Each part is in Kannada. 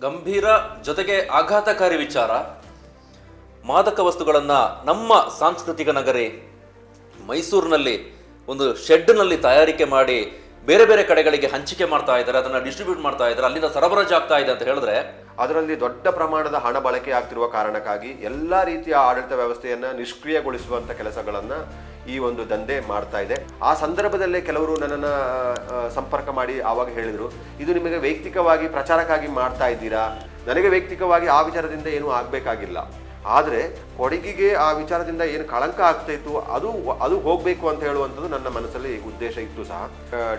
ಗಂಭೀರ ಜೊತೆಗೆ ಆಘಾತಕಾರಿ ವಿಚಾರ. ಮಾದಕ ವಸ್ತುಗಳನ್ನು ನಮ್ಮ ಸಾಂಸ್ಕೃತಿಕ ನಗರಿ ಮೈಸೂರಿನಲ್ಲಿ ಒಂದು ಶೆಡ್ನಲ್ಲಿ ತಯಾರಿಕೆ ಮಾಡಿ ಬೇರೆ ಬೇರೆ ಕಡೆಗಳಿಗೆ ಹಂಚಿಕೆ ಮಾಡ್ತಾ ಇದ್ದಾರೆ, ಅದನ್ನು ಡಿಸ್ಟ್ರಿಬ್ಯೂಟ್ ಮಾಡ್ತಾ ಇದ್ದಾರೆ, ಅಲ್ಲಿಂದ ಸರಬರಾಜು ಆಗ್ತಾ ಇದೆ ಅಂತ ಹೇಳಿದ್ರೆ ಅದರಲ್ಲಿ ದೊಡ್ಡ ಪ್ರಮಾಣದ ಹಣ ಬಳಕೆ ಆಗ್ತಿರುವ ಕಾರಣಕ್ಕಾಗಿ ಎಲ್ಲ ರೀತಿಯ ಆಡಳಿತ ವ್ಯವಸ್ಥೆಯನ್ನ ನಿಷ್ಕ್ರಿಯಗೊಳಿಸುವಂಥ ಕೆಲಸಗಳನ್ನ ಈ ಒಂದು ದಂಧೆ ಮಾಡ್ತಾ ಇದೆ. ಆ ಸಂದರ್ಭದಲ್ಲೇ ಕೆಲವರು ನನ್ನನ್ನು ಸಂಪರ್ಕ ಮಾಡಿ ಆವಾಗ ಹೇಳಿದರು, ಇದು ನಿಮಗೆ ವೈಯಕ್ತಿಕವಾಗಿ ಪ್ರಚಾರಕ್ಕಾಗಿ ಮಾಡ್ತಾ ಇದ್ದೀರಾ? ನನಗೆ ವೈಯಕ್ತಿಕವಾಗಿ ಆ ವಿಚಾರದಿಂದ ಏನೂ ಆಗಬೇಕಾಗಿಲ್ಲ. ಆದರೆ ಕೊಡಗಿಗೆ ಆ ವಿಚಾರದಿಂದ ಏನು ಕಳಂಕ ಆಗ್ತಾ ಇತ್ತು, ಅದು ಅದು ಹೋಗಬೇಕು ಅಂತ ಹೇಳುವಂಥದ್ದು ನನ್ನ ಮನಸ್ಸಲ್ಲಿ ಉದ್ದೇಶ ಇತ್ತು ಸಹ.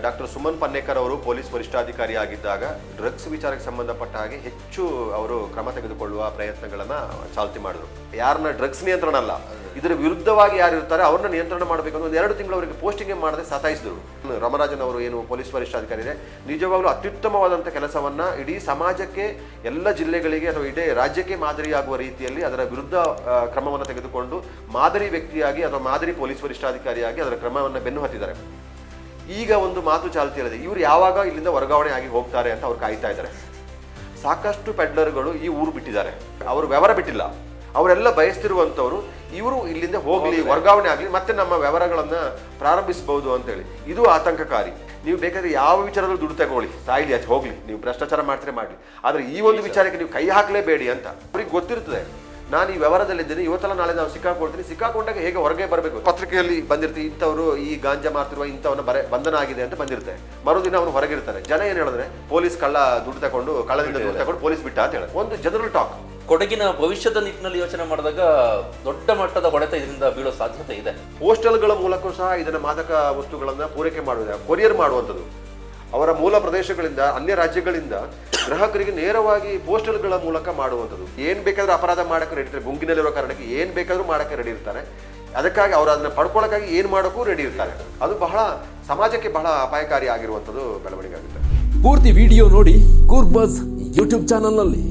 ಡಾಕ್ಟರ್ ಸುಮನ್ ಪನ್ನೇಕರ್ ಅವರು ಪೊಲೀಸ್ ವರಿಷ್ಠಾಧಿಕಾರಿ ಆಗಿದ್ದಾಗ ಡ್ರಗ್ಸ್ ವಿಚಾರಕ್ಕೆ ಸಂಬಂಧಪಟ್ಟ ಹಾಗೆ ಹೆಚ್ಚು ಅವರು ಕ್ರಮ ತೆಗೆದುಕೊಳ್ಳುವ ಪ್ರಯತ್ನಗಳನ್ನು ಚಾಲ್ತಿ ಮಾಡಿದ್ರು. ಯಾರನ್ನ ಡ್ರಗ್ಸ್ ನಿಯಂತ್ರಣ ಅಲ್ಲ ಇದರ ವಿರುದ್ಧವಾಗಿ ಯಾರು ಇರ್ತಾರೆ ಅವ್ರನ್ನ ನಿಯಂತ್ರಣ ಮಾಡಬೇಕು ಒಂದು ಎರಡು ತಿಂಗಳು ಅವರಿಗೆ ಪೋಸ್ಟಿಂಗ್ ಮಾಡದೆ ಸತಾಯಿಸಿದ್ರು. ರಾಮರಾಜನ್ ಅವರು ಏನು ಪೊಲೀಸ್ ವರಿಷ್ಠಾಧಿಕಾರಿ ಇದೆ ನಿಜವಾಗ್ಲೂ ಅತ್ಯುತ್ತಮವಾದಂಥ ಕೆಲಸವನ್ನ ಇಡೀ ಸಮಾಜಕ್ಕೆ, ಎಲ್ಲ ಜಿಲ್ಲೆಗಳಿಗೆ ಅಥವಾ ಇಡೀ ರಾಜ್ಯಕ್ಕೆ ಮಾದರಿಯಾಗುವ ರೀತಿಯಲ್ಲಿ ಅದರ ವಿರುದ್ಧ ಕ್ರಮವನ್ನು ತೆಗೆದುಕೊಂಡು ಮಾದರಿ ವ್ಯಕ್ತಿಯಾಗಿ ಅಥವಾ ಮಾದರಿ ಪೊಲೀಸ್ ವರಿಷ್ಠಾಧಿಕಾರಿಯಾಗಿ ಅದರ ಕ್ರಮವನ್ನು ಬೆನ್ನು ಹತ್ತಿದ್ದಾರೆ. ಈಗ ಒಂದು ಮಾತು ಚಾಲ್ತಿಯಲ್ಲಿದೆ. ಇವರು ಯಾವಾಗ ಇಲ್ಲಿಂದ ವರ್ಗಾವಣೆ ಆಗಿ ಹೋಗ್ತಾರೆ ಅಂತ ಅವ್ರು ಕಾಯ್ತಾ ಇದ್ದಾರೆ. ಸಾಕಷ್ಟು ಪೆಡ್ಲರ್ಗಳು ಈ ಊರು ಬಿಟ್ಟಿದ್ದಾರೆ. ಅವರು ವ್ಯವಹಾರ ಬಿಟ್ಟಿಲ್ಲ. ಅವರೆಲ್ಲ ಬಯಸ್ತಿರುವಂಥವ್ರು ಇವರು ಇಲ್ಲಿಂದ ಹೋಗಲಿ ವರ್ಗಾವಣೆ ಆಗಲಿ ಮತ್ತೆ ನಮ್ಮ ವ್ಯವಹಾರಗಳನ್ನು ಪ್ರಾರಂಭಿಸಬಹುದು ಅಂತೇಳಿ. ಇದು ಆತಂಕಕಾರಿ. ನೀವು ಬೇಕಾದ್ರೆ ಯಾವ ವಿಚಾರದಲ್ಲಿ ದುಡ್ಡು ತಗೊಳ್ಳಿ. ತಾಯಿಲಿ ಆಚೆ ಹೋಗಲಿ. ನೀವು ಭ್ರಷ್ಟಾಚಾರ ಮಾಡ್ತಾರೆ ಮಾಡಲಿ. ಆದರೆ ಈ ಒಂದು ವಿಚಾರಕ್ಕೆ ನೀವು ಕೈ ಹಾಕಲೇಬೇಡಿ ಅಂತ. ಅವ್ರಿಗೆ ಗೊತ್ತಿರ್ತದೆ. ನಾನು ಈ ವ್ಯವಹಾರದಲ್ಲಿದ್ದೀನಿ. ಇವತ್ತಲ್ಲ ನಾಳೆ ನಾವು ಸಿಕ್ಕಾಕೊಳ್ತೀನಿ ಸಿಕ್ಕಾಕೊಂಡಾಗ ಹೇಗೆ ಹೊರಗೆ ಬರಬೇಕು? ಪತ್ರಿಕೆಯಲ್ಲಿ ಬಂದಿರ್ತೀವಿ ಇಂಥವರು ಈ ಗಾಂಜಾ ಮಾರ್ತಿರುವ ಇಂಥವನ್ನ ಬರೆ ಬಂಧನ ಆಗಿದೆ ಅಂತ ಬಂದಿರುತ್ತೆ. ಮರುದಿನ ಅವನು ಹೊರಗಿರ್ತಾರೆ ಜನ ಏನು ಹೇಳಿದ್ರೆ ಪೊಲೀಸ್ ಕಳ್ಳ ದುಡ್ಡು ತಗೊಂಡು ಕಳ್ಳದಿಂದ ದುಡ್ಡು ತಗೊಂಡು ಪೊಲೀಸ್ ಬಿಟ್ಟ ಅಂತ ಹೇಳಿ. ಒಂದು ಜನರಲ್ ಟಾಕ್. ಕೊಡಗಿನ ಭವಿಷ್ಯದ ನಿಟ್ಟಿನಲ್ಲಿ ಯೋಚನೆ ಮಾಡಿದಾಗ ದೊಡ್ಡ ಮಟ್ಟದ ಹೊಡೆತ ಇದರಿಂದ ಬೀಳೋ ಸಾಧ್ಯತೆ ಇದೆ. ಪೋಸ್ಟಲ್ಗಳ ಮೂಲಕ ಸಹ ಇದನ್ನ ಮಾದಕ ವಸ್ತುಗಳನ್ನ ಪೂರೈಕೆ ಮಾಡುವುದು ಕೊರಿಯರ್ ಮಾಡುವಂಥದ್ದು. ಅವರ ಮೂಲ ಪ್ರದೇಶಗಳಿಂದ ಅನ್ಯ ರಾಜ್ಯಗಳಿಂದ ಗ್ರಾಹಕರಿಗೆ ನೇರವಾಗಿ ಪೋಸ್ಟಲ್ಗಳ ಮೂಲಕ ಮಾಡುವಂಥದ್ದು. ಏನು ಬೇಕಾದರೂ ಅಪರಾಧ ಮಾಡಕ್ಕೆ ರೆಡಿ ಇರ್ತಾರೆ. ಗುಂಗಿನಲ್ಲಿರೋ ಕಾರಣಕ್ಕೆ ಏನು ಬೇಕಾದರೂ ಮಾಡಕ್ಕೆ ರೆಡಿ ಇರ್ತಾರೆ. ಅದಕ್ಕಾಗಿ ಅವರು ಅದನ್ನ ಪಡ್ಕೊಳ್ಳೋಕ್ಕಾಗಿ ಏನು ಮಾಡೋಕ್ಕೂ ರೆಡಿ ಇರ್ತಾರೆ. ಅದು ಬಹಳ ಸಮಾಜಕ್ಕೆ ಬಹಳ ಅಪಾಯಕಾರಿ ಆಗಿರುವಂಥದ್ದು ಬೆಳವಣಿಗೆ ಆಗುತ್ತೆ. ಪೂರ್ತಿ ವಿಡಿಯೋ ನೋಡಿ ಕೂರ್ಬಸ್ ಯೂಟ್ಯೂಬ್ ಚಾನಲ್ನಲ್ಲಿ